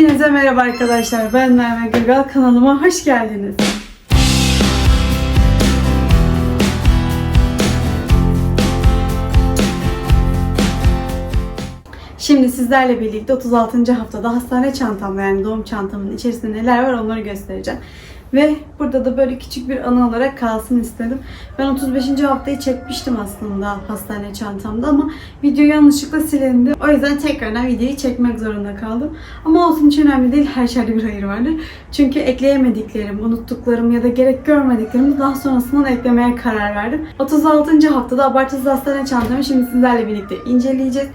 Hepinize merhaba arkadaşlar. Ben Merve Gürgal. Kanalıma hoş geldiniz. Şimdi sizlerle birlikte 36. haftada hastane çantamda yani doğum çantamın içerisinde neler var onları göstereceğim. Ve burada da böyle küçük bir anı olarak kalsın istedim. Ben 35. haftayı çekmiştim aslında hastane çantamda ama video yanlışlıkla silindi. O yüzden tekrardan videoyu çekmek zorunda kaldım. Ama olsun hiç önemli değil. Her şeyde bir hayır vardır. Çünkü ekleyemediklerim, unuttuklarım ya da gerek görmediklerimi daha sonrasından eklemeye karar verdim. 36. haftada abartısız hastane çantamı şimdi sizlerle birlikte inceleyeceğiz.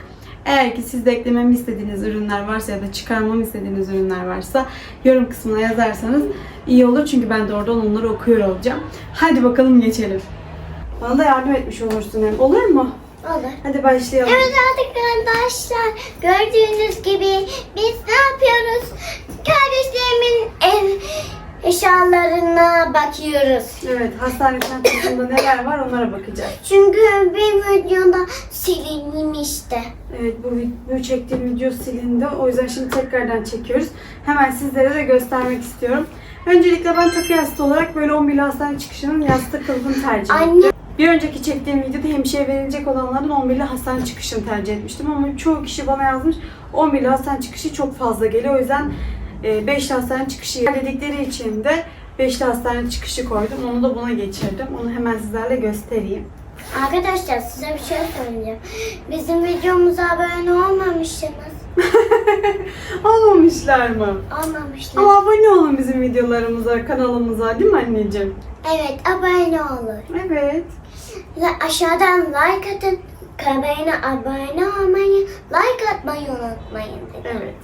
Eğer ki siz de eklememi istediğiniz ürünler varsa ya da çıkarmamı istediğiniz ürünler varsa yorum kısmına yazarsanız iyi olur. Çünkü ben de oradan onları okuyor olacağım. Hadi bakalım geçelim. Bana da yardım etmiş olursun hem. Olur mu? Olur. Hadi başlayalım. Evet arkadaşlar gördüğünüz gibi biz ne yapıyoruz? Kardeşlerimin ev eşyalarına bakıyoruz. Evet, hastane çantasında neler var onlara bakacağız. Çünkü bir videoda silinmişti. Evet, bu, bu çektiğim video silindi. O yüzden şimdi tekrardan çekiyoruz. Hemen sizlere de göstermek istiyorum. Öncelikle ben takı yastığı olarak böyle 11 hastane çıkışının yastık kılıfını tercih ettim. Anne Bir önceki çektiğim videoda hemşire verilecek olanların 11'li hastane çıkışını tercih etmiştim ama çoğu kişi bana yazmış 11'li hastane çıkışı çok fazla geliyor. O yüzden 5'li hastane çıkışı dedikleri için de 5'li hastane çıkışı koydum. Onu da buna geçirdim. Onu hemen sizlerle göstereyim. arkadaşlar size bir şey söyleyeceğim. Bizim videomuza abone olmamışsınız. Almamışlar mı? Olmamışlar. Ama abone olun bizim videolarımıza, kanalımıza değil mi anneciğim? Evet abone olun. Evet. Ve aşağıdan like atın. Kanalına abone olmayı, like atmayı unutmayın. dedi. Evet.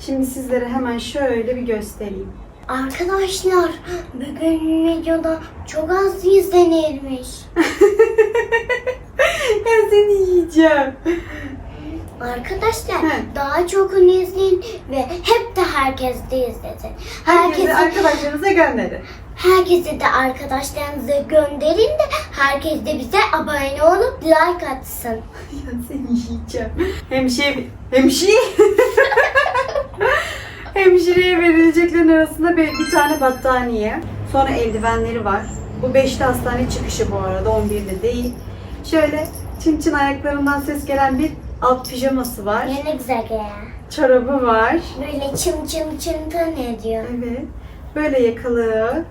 Şimdi sizlere hemen şöyle bir göstereyim. Arkadaşlar bugün videoda çok az izlenirmiş. Ben seni yiyeceğim. Arkadaşlar He. daha çok izleyin ve hep de herkes de izlesin. Herkese Herkesi, arkadaşlarınıza gönderin. herkesi de arkadaşlarınıza gönderin de herkes de bize abone olup like atsın. Ya seni yiyeceğim. Hemşire... Hemşire... Hemşireye verileceklerin arasında bir, bir tane battaniye. Sonra eldivenleri var. Bu beşli hastane çıkışı bu arada. 11'de değil. Şöyle çın çın ayaklarından ses gelen bir alt pijaması var. Ya ne güzel ya. Çorabı var. Böyle çım çım çım ne diyor. Evet. Böyle yakalı,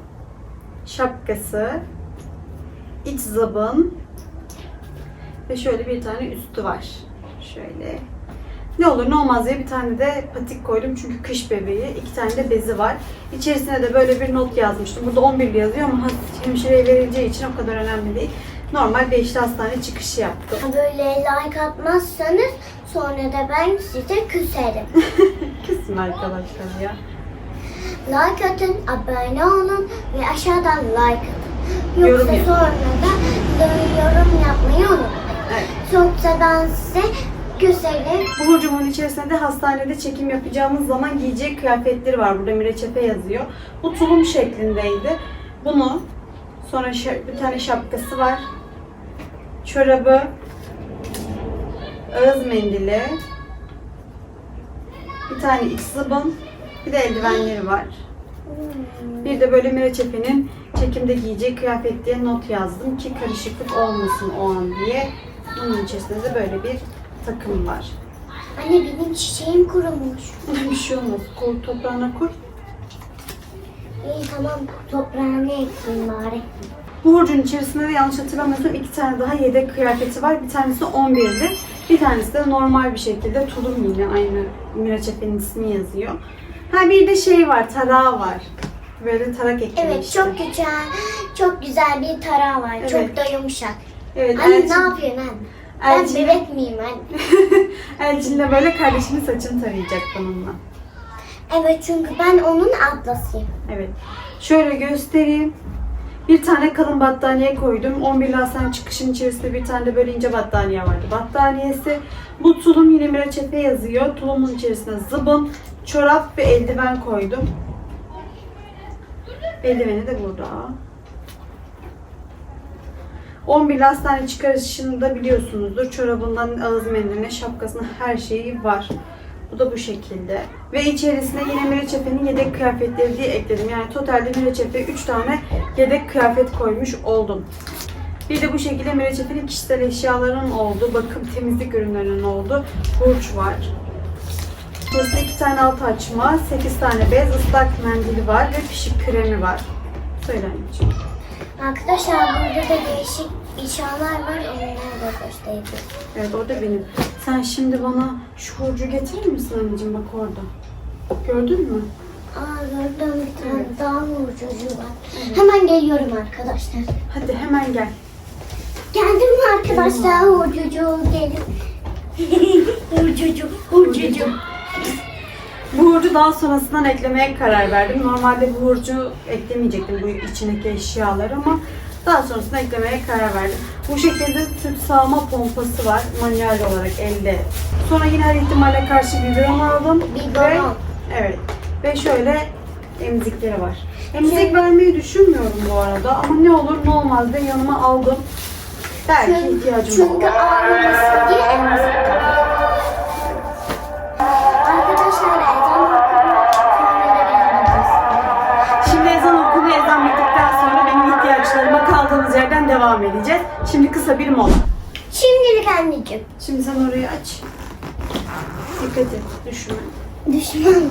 şapkası, iç zabın ve şöyle bir tane üstü var. Şöyle. Ne olur ne olmaz diye bir tane de patik koydum çünkü kış bebeği. iki tane de bezi var. İçerisine de böyle bir not yazmıştım. Burada 11 yazıyor ama hemşireye verileceği için o kadar önemli değil. Normal beşli hastane çıkışı yaptım. Böyle like atmazsanız sonra da ben size küserim. Kesin arkadaşlar ya. Like atın, abone olun ve aşağıdan like atın. Yoksa Yorum sonra da yorum yapmayı unutmayın. Evet. Yoksa ben size küserim. Bu hurcumun içerisinde de hastanede çekim yapacağımız zaman giyeceği kıyafetleri var. Burada Mireçefe yazıyor. Bu tulum şeklindeydi. Bunu sonra bir tane şapkası var. Çorabı, ağız mendili, bir tane iç zıbın, bir de eldivenleri var. Bir de böyle Mireçefe'nin çekimde giyeceği kıyafet diye not yazdım ki karışıklık olmasın o an diye. Bunun içerisinde de böyle bir takım var. Anne benim çiçeğim kurumuş. Bir şey olmaz. Koy toprağına koy. İyi tamam toprağını ekeyim bari. Bu hurcun içerisinde de yanlış hatırlamıyorsam iki tane daha yedek kıyafeti var. Bir tanesi 11'di. Bir tanesi de normal bir şekilde tulum yine aynı Miraç Efe'nin ismi yazıyor. Ha bir de şey var, tarağı var. Böyle tarak eklemişti. Evet çok güzel, çok güzel bir tarağı var. Çok da yumuşak. Evet, Anne Elçin, ne yapıyorsun anne? Ben bebek miyim anne? Elçin de böyle kardeşinin saçını tarayacak bununla. Evet çünkü ben onun ablasıyım. Evet. Şöyle göstereyim. Bir tane kalın battaniye koydum. 11 lasen çıkışın içerisinde bir tane de böyle ince battaniye vardı. Battaniyesi. Bu tulum yine Miraç Efe yazıyor. Tulumun içerisine zıbın, çorap ve eldiven koydum. Eldiveni de burada. 11 hastane çıkarışında biliyorsunuzdur. Çorabından ağız mendiline, şapkasına her şeyi var. Bu da bu şekilde. Ve içerisine yine Miraçepe'nin yedek kıyafetleri diye ekledim. Yani totalde Miraçepe 3 tane yedek kıyafet koymuş oldum. Bir de bu şekilde Miraçepe'nin kişisel eşyalarının olduğu, bakım temizlik ürünlerinin olduğu burç var. Burası iki tane alt açma, 8 tane bez, ıslak mendili var ve pişik kremi var. Söyle. Arkadaşlar burada da değişik eşyalar var. Onları da göstereyim. Evet orada benim. Sen şimdi bana şu burcu getirir misin anneciğim bak orada. Gördün mü? Aa gördüm bir tane daha ucucu var. Hemen geliyorum arkadaşlar. Hadi hemen gel. Geldim mi arkadaşlar ucucu gelin. ucucu ucucu. Bu burcu daha sonrasından eklemeye karar verdim. Normalde bu burcu eklemeyecektim bu içindeki eşyalar ama daha sonrasında eklemeye karar verdim. Bu şekilde süt sağma pompası var manuel olarak elde. Sonra yine her ihtimale karşı biberon aldım. Biberon. Ve, evet. Ve şöyle emzikleri var. Emzik vermeyi düşünmüyorum bu arada ama ne olur ne olmaz diye yanıma aldım. Belki ihtiyacım Çünkü olur. ağlaması diye emzik yerden devam edeceğiz. Şimdi kısa bir mola. Şimdilik anneciğim. Şimdi sen orayı aç. Dikkat et, düşme. Düşman.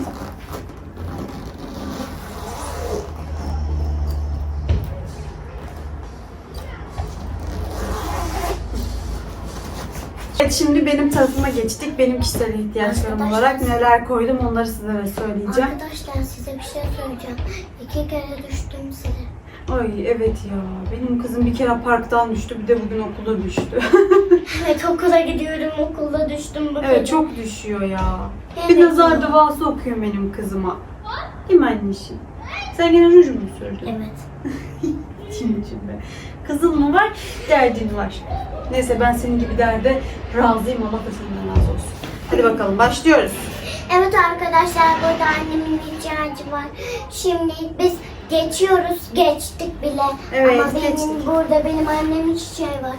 Evet şimdi benim tarafıma geçtik. Benim kişisel ihtiyaçlarım Arkadaşlar- olarak neler koydum onları sizlere söyleyeceğim. Arkadaşlar size bir şey söyleyeceğim. İki kere düştüm size. Ay evet ya. Benim kızım bir kere parktan düştü. Bir de bugün okulda düştü. Evet okula gidiyorum okulda düştüm bu evet çok düşüyor ya. Evet Bir nazar duası okuyor benim kızıma. Değil mi anneciğim? Sen gene ruj mu sürdün? Evet. Şimdi şimdi. Kızın mı var, derdin var. Neyse ben senin gibi derde razıyım. Allah da senden razı olsun. Hadi bakalım başlıyoruz. Evet arkadaşlar burada annemin ihtiyacı var. Şimdi biz geçiyoruz. Geçtik bile. Evet, Ama benim geçtik. burada benim annemin çiçeği var.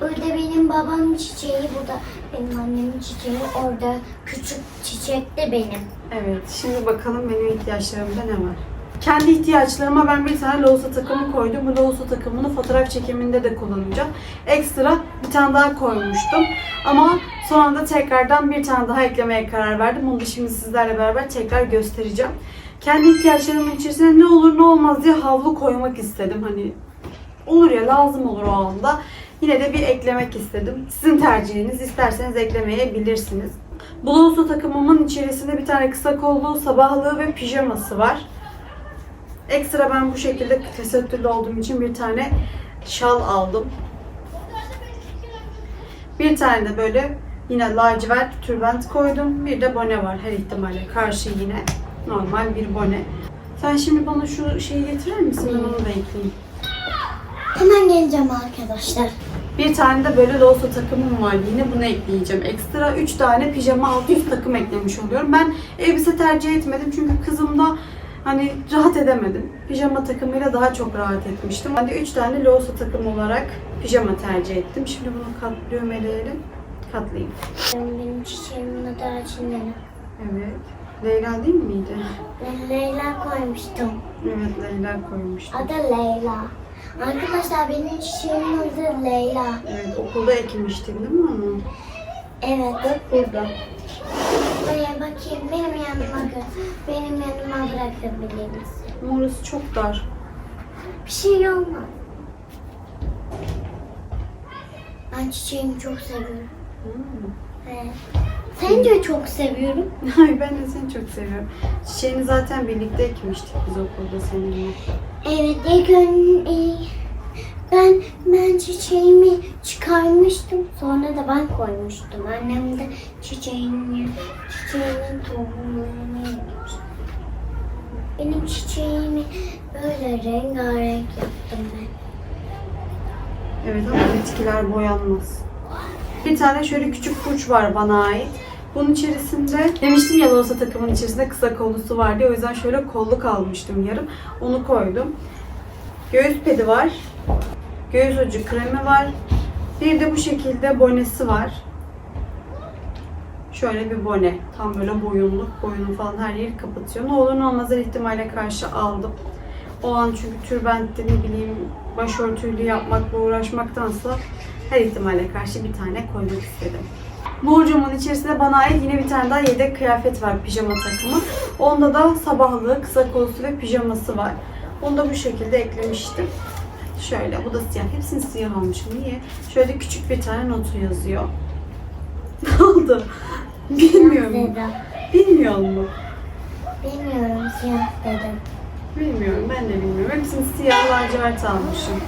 Burada benim babamın çiçeği, burada benim annemin çiçeği, orada küçük çiçek de benim. Evet, şimdi bakalım benim ihtiyaçlarımda ne var. Kendi ihtiyaçlarıma ben bir tane lohusa takımı koydum. Bu lohusa takımını fotoğraf çekiminde de kullanacağım. Ekstra bir tane daha koymuştum. Ama son anda tekrardan bir tane daha eklemeye karar verdim. Onu da şimdi sizlerle beraber tekrar göstereceğim. Kendi ihtiyaçlarımın içerisine ne olur ne olmaz diye havlu koymak istedim. Hani olur ya lazım olur o anda. Yine de bir eklemek istedim. Sizin tercihiniz. İsterseniz eklemeyebilirsiniz. Bluzlu takımımın içerisinde bir tane kısa kollu, sabahlığı ve pijaması var. Ekstra ben bu şekilde tesettürlü olduğum için bir tane şal aldım. Bir tane de böyle yine lacivert tülbent koydum. Bir de bone var her ihtimalle. Karşı yine normal bir bone. Sen şimdi bana şu şeyi getirir misin? Ben onu da ekleyeyim. Hemen geleceğim arkadaşlar. Bir tane de böyle loso takımım var. Yine bunu ekleyeceğim. Ekstra 3 tane pijama altı üst takım eklemiş oluyorum. Ben elbise tercih etmedim çünkü kızımda hani rahat edemedim. Pijama takımıyla daha çok rahat etmiştim. De 3 tane loso takım olarak pijama tercih ettim. Şimdi bunu katlıyorum eleyelim. Katlayayım. Benim çiçeğimin adı Arçınlarım. Evet. Leyla değil miydi? Ben Leyla koymuştum. Evet Leyla koymuştum. Adı Leyla. Arkadaşlar benim çiçeğimin adı Leyla. Evet okulda ekmiştin değil mi onu? Evet. Bak burada. Buraya bakayım. Benim yanıma gö Benim yanıma bırakabilir misin? Ama orası çok dar. Bir şey olmaz. Ben çiçeğimi çok seviyorum. Hmm. Evet. Seni de çok seviyorum. Ay ben de seni çok seviyorum. Çiçeğini zaten birlikte ekmiştik biz okulda seninle. Evet ilk ön, e, ben ben çiçeğimi çıkarmıştım. Sonra da ben koymuştum. Annem de çiçeğini çiçeğinin tohumlarını yemiş. Benim çiçeğimi böyle rengarenk yaptım ben. Evet ama bitkiler boyanmaz. Bir tane şöyle küçük burç var bana ait. Bunun içerisinde demiştim ya losa takımın içerisinde kısa kollusu var diye o yüzden şöyle kolluk almıştım yarım. Onu koydum. Göğüs pedi var. Göğüs ucu kremi var. Bir de bu şekilde bonesi var. Şöyle bir bone. Tam böyle boyunluk. Boyunu falan her yeri kapatıyor. Ne olur ne olmaz her ihtimale karşı aldım. O an çünkü tülbentte ne bileyim başörtüylü yapmakla uğraşmaktansa her ihtimale karşı bir tane koymak istedim. Burcumun içerisinde bana ait yine bir tane daha yedek kıyafet var pijama takımı. Onda da sabahlığı, kısa kollusu ve pijaması var. Onu da bu şekilde eklemiştim. Şöyle, bu da siyah. Hepsini siyah almışım. Niye? Şöyle küçük bir tane notu yazıyor. ne oldu? Bilmiyorum. Dedim. Bilmiyor mu? Bilmiyorum siyah dedim. Bilmiyorum, ben de bilmiyorum. Hepsini siyah lacivert almışım.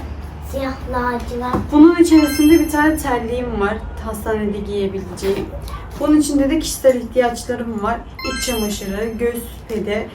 Siyah lacivert. Bunun içerisinde bir tane terliğim var. Hastanede giyebileceğim. Bunun içinde de kişisel ihtiyaçlarım var. İç çamaşırı, göz pedi.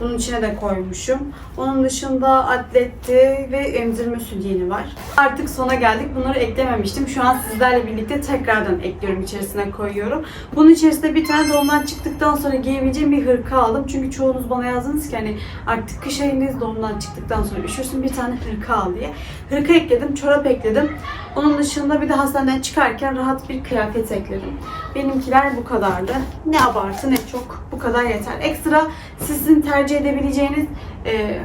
Bunun içine de koymuşum. Onun dışında atletti ve emzirme sütyeni var. Artık sona geldik. Bunları eklememiştim. Şu an sizlerle birlikte tekrardan ekliyorum. içerisine koyuyorum. Bunun içerisinde bir tane doğumdan çıktıktan sonra giyebileceğim bir hırka aldım. Çünkü çoğunuz bana yazdınız ki hani artık kış ayındayız doğumdan çıktıktan sonra üşürsün bir tane hırka al diye. Hırka ekledim, çorap ekledim. Onun dışında bir de hastaneden çıkarken rahat bir kıyafet ekledim. Benimkiler bu kadardı. Ne abartı ne çok. Bu kadar yeter. Ekstra sizin tercih edebileceğiniz e,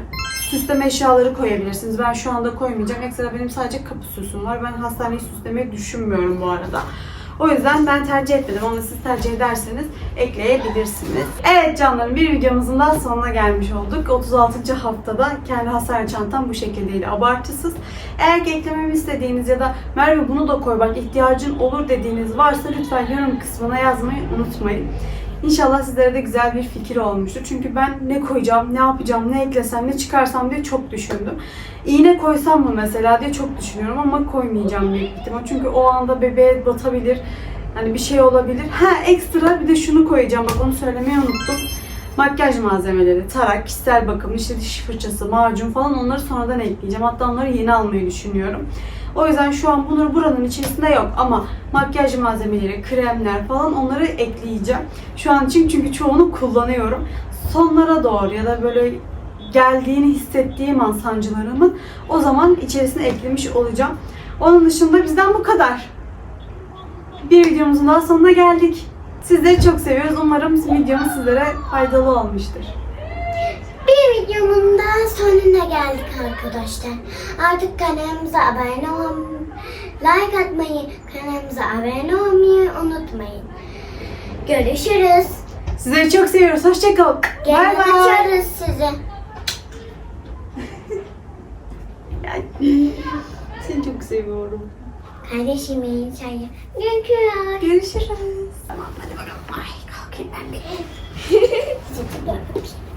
süsleme eşyaları koyabilirsiniz. Ben şu anda koymayacağım. Ekstra benim sadece kapı süsüm var. Ben hastaneyi süslemeyi düşünmüyorum bu arada. O yüzden ben tercih etmedim. Onu siz tercih ederseniz ekleyebilirsiniz. Evet canlarım bir videomuzun daha sonuna gelmiş olduk. 36. haftada kendi hastane çantam bu şekildeydi. Abartısız. Eğer ki eklememi istediğiniz ya da Merve bunu da koy bak ihtiyacın olur dediğiniz varsa lütfen yorum kısmına yazmayı unutmayın. İnşallah sizlere de güzel bir fikir olmuştur. Çünkü ben ne koyacağım, ne yapacağım, ne eklesem, ne çıkarsam diye çok düşündüm. İğne koysam mı mesela diye çok düşünüyorum ama koymayacağım büyük ihtimal. Çünkü o anda bebeğe batabilir. Hani bir şey olabilir. Ha ekstra bir de şunu koyacağım. Bak onu söylemeyi unuttum. Makyaj malzemeleri, tarak, kişisel bakım, işte diş fırçası, macun falan onları sonradan ekleyeceğim. Hatta onları yeni almayı düşünüyorum. O yüzden şu an bunlar buranın içerisinde yok ama makyaj malzemeleri, kremler falan onları ekleyeceğim. Şu an için çünkü çoğunu kullanıyorum. Sonlara doğru ya da böyle geldiğini hissettiğim an sancılarımın o zaman içerisine eklemiş olacağım. Onun dışında bizden bu kadar. Bir videomuzun daha sonuna geldik. Sizleri çok seviyoruz. Umarım videomuz sizlere faydalı olmuştur. Videomun daha sonuna geldik arkadaşlar. Artık kanalımıza abone ol, like atmayı, kanalımıza abone olmayı unutmayın. Görüşürüz. Sizleri çok seviyoruz. Hoşçakalın. Bay. açarız sizi. Seni çok seviyorum. Kardeşimin çayı. Görüşürüz. Görüşürüz. Tamam hadi bakalım. Ay kalkayım ben bir. Sizi de öpeyim.